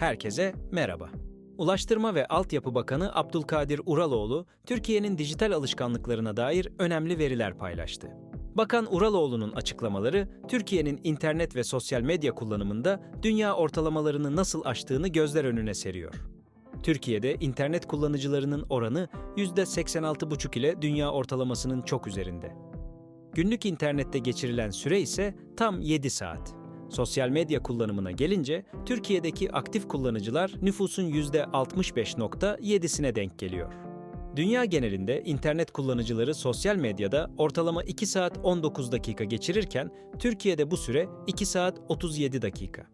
Herkese merhaba. Ulaştırma ve Altyapı Bakanı Abdülkadir Uraloğlu, Türkiye'nin dijital alışkanlıklarına dair önemli veriler paylaştı. Bakan Uraloğlu'nun açıklamaları, Türkiye'nin internet ve sosyal medya kullanımında dünya ortalamalarını nasıl aştığını gözler önüne seriyor. Türkiye'de internet kullanıcılarının oranı %86,5 ile dünya ortalamasının çok üzerinde. Günlük internette geçirilen süre ise tam 7 saat. Sosyal medya kullanımına gelince Türkiye'deki aktif kullanıcılar nüfusun %65.7'sine denk geliyor. Dünya genelinde internet kullanıcıları sosyal medyada ortalama 2 saat 19 dakika geçirirken Türkiye'de bu süre 2 saat 37 dakika.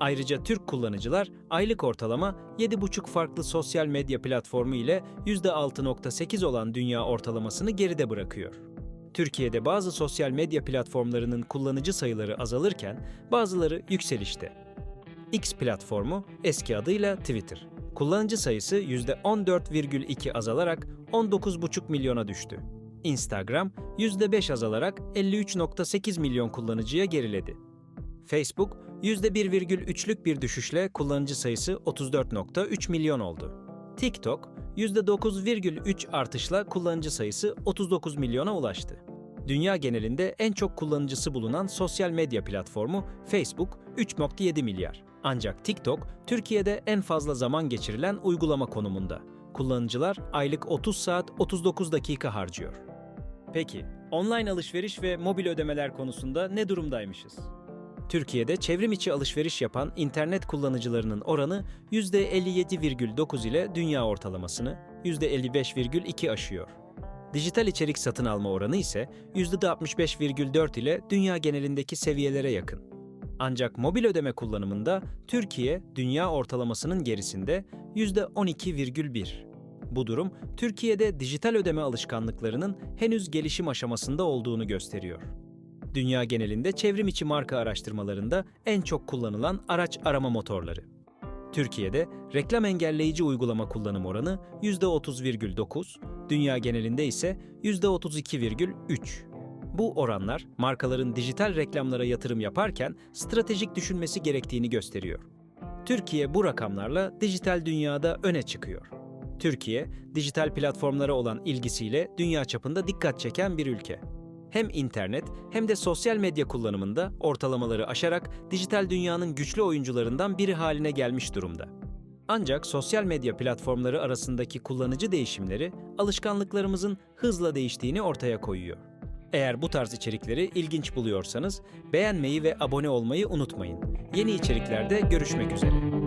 Ayrıca Türk kullanıcılar aylık ortalama 7,5 farklı sosyal medya platformu ile %6.8 olan dünya ortalamasını geride bırakıyor. Türkiye'de bazı sosyal medya platformlarının kullanıcı sayıları azalırken bazıları yükselişte. X platformu eski adıyla Twitter. Kullanıcı sayısı %14,2 azalarak 19,5 milyona düştü. Instagram %5 azalarak 53,8 milyon kullanıcıya geriledi. Facebook %1,3'lük bir düşüşle kullanıcı sayısı 34,3 milyon oldu. TikTok %9,3 artışla kullanıcı sayısı 39 milyona ulaştı. Dünya genelinde en çok kullanıcısı bulunan sosyal medya platformu Facebook 3.7 milyar. Ancak TikTok Türkiye'de en fazla zaman geçirilen uygulama konumunda. Kullanıcılar aylık 30 saat 39 dakika harcıyor. Peki, online alışveriş ve mobil ödemeler konusunda ne durumdaymışız? Türkiye'de çevrim içi alışveriş yapan internet kullanıcılarının oranı %57,9 ile dünya ortalamasını %55,2 aşıyor. Dijital içerik satın alma oranı ise %65,4 ile dünya genelindeki seviyelere yakın. Ancak mobil ödeme kullanımında Türkiye dünya ortalamasının gerisinde %12,1. Bu durum Türkiye'de dijital ödeme alışkanlıklarının henüz gelişim aşamasında olduğunu gösteriyor. Dünya genelinde çevrim içi marka araştırmalarında en çok kullanılan araç arama motorları. Türkiye'de reklam engelleyici uygulama kullanım oranı %30,9, dünya genelinde ise %32,3. Bu oranlar markaların dijital reklamlara yatırım yaparken stratejik düşünmesi gerektiğini gösteriyor. Türkiye bu rakamlarla dijital dünyada öne çıkıyor. Türkiye, dijital platformlara olan ilgisiyle dünya çapında dikkat çeken bir ülke hem internet hem de sosyal medya kullanımında ortalamaları aşarak dijital dünyanın güçlü oyuncularından biri haline gelmiş durumda. Ancak sosyal medya platformları arasındaki kullanıcı değişimleri alışkanlıklarımızın hızla değiştiğini ortaya koyuyor. Eğer bu tarz içerikleri ilginç buluyorsanız beğenmeyi ve abone olmayı unutmayın. Yeni içeriklerde görüşmek üzere.